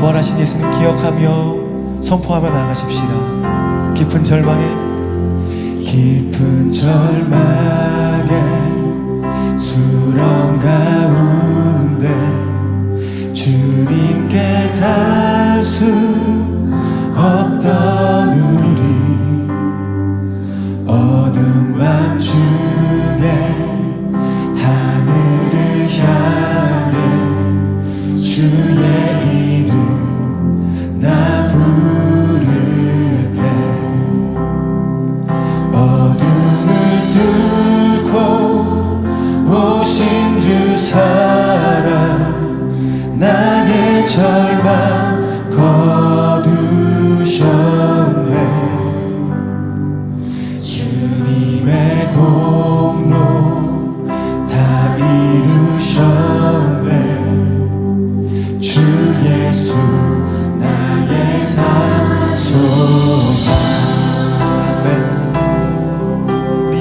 부활하신 예수님 기억하며 선포하며 나가십시다. 깊은 절망에 깊은 절망에 수렁 가운데 주님께 닿을 수 없던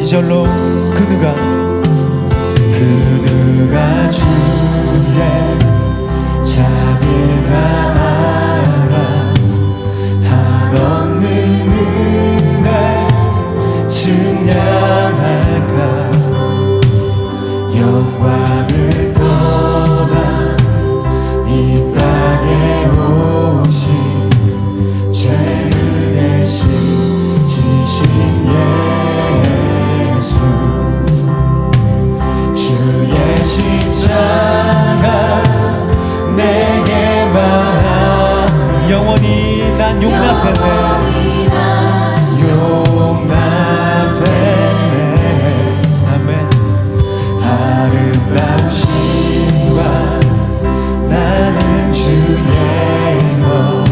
이절로 그 누가 그 누가 주의 자비를 다 영원히 난 용납됐네. 용납됐네. 아멘. 아름다운 신과 나는 주의 것.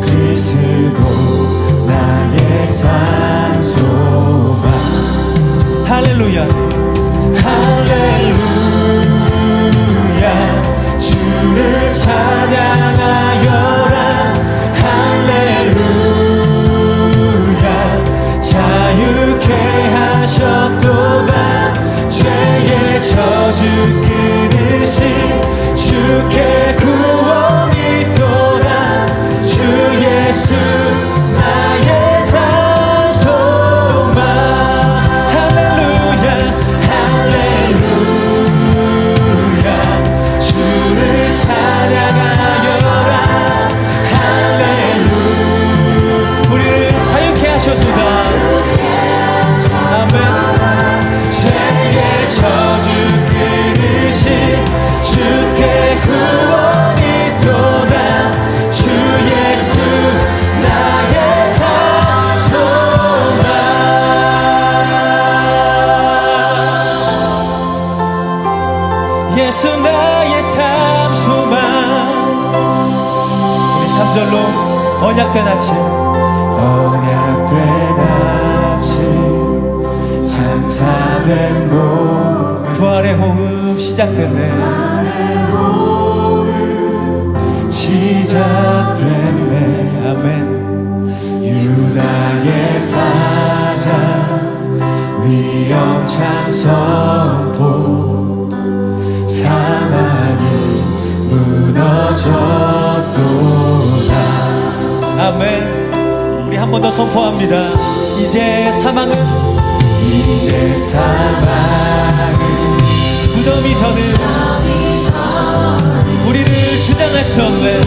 그리스도 나의 산소망 할렐루야. 할렐루야. 주를 찬양 하셨 예수 나의 참 소망 우리 3절로 언약된 아침. 언약된 아침. 찬사된 몸 부활의 호흡 시작됐네. 시작됐네. 아멘. 유다의 사자. 위험찬 선 선포합니다. 이제 사망은 이제 사망은 무덤이 더는 우리를 주장할 수 없네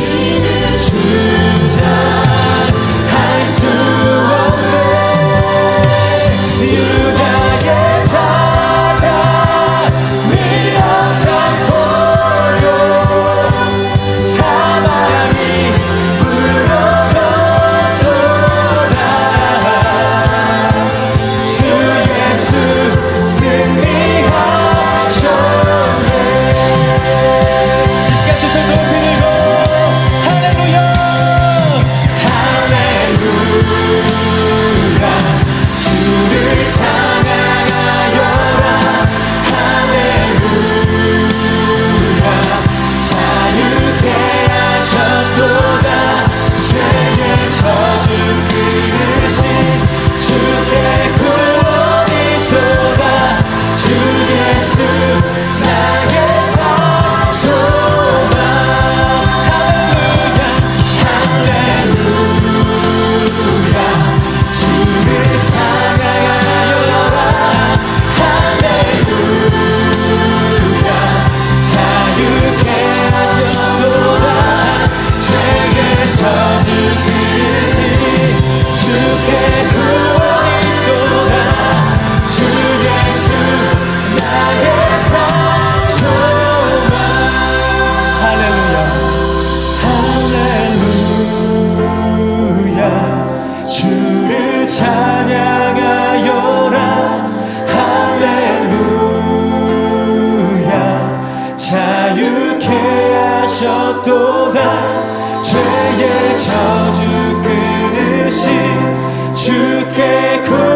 자유케 하셨도다 죄의 저주 끊으신 주께 구